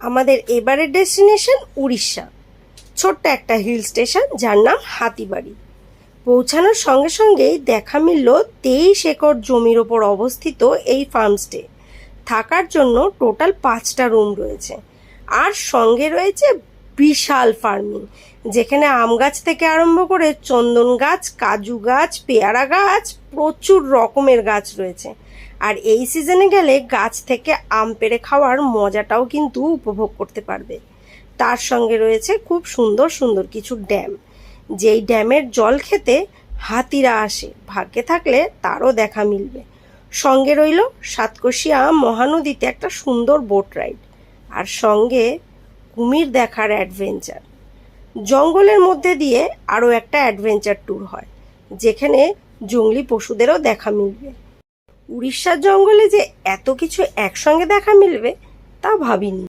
আমাদের এবারের ডেস্টিনেশন উড়িষ্যা। ছোট্ট একটা হিল স্টেশন যার নাম হাতিবাড়ি। পৌঁছানোর সঙ্গে সঙ্গেই দেখা মিলল তেইশ একর জমির ওপর অবস্থিত এই ফার্মস্টে থাকার জন্য টোটাল পাঁচটা রুম রয়েছে। আর সঙ্গে রয়েছে বিশাল ফার্মিং যেখানে আম গাছ থেকে আরম্ভ করে চন্দন গাছ, কাজু গাছ, পেয়ারা গাছ, প্রচুর রকমের গাছ রয়েছে। আর এই সিজনে গেলে গাছ থেকে আম পেড়ে খাওয়ার মজাটাও কিন্তু উপভোগ করতে পারবে। তার সঙ্গে রয়েছে খুব সুন্দর সুন্দর কিছু ড্যাম, যেই ড্যামের জল খেতে হাতিরা আসে, ভাগ্যে থাকলে তারও দেখা মিলবে। সঙ্গে রইল সাতকোশিয়া মহানদীতে একটা সুন্দর বোট রাইড আর সঙ্গে কুমির দেখার অ্যাডভেঞ্চার জঙ্গলের মধ্যে দিয়ে আরও একটা অ্যাডভেঞ্চার ট্যুর হয়, যেখানে জঙ্গলি পশুদেরও দেখা মিলবে। উড়িষ্যার জঙ্গলে যে এত কিছু একসঙ্গে দেখা মিলবে, তা ভাবিনি।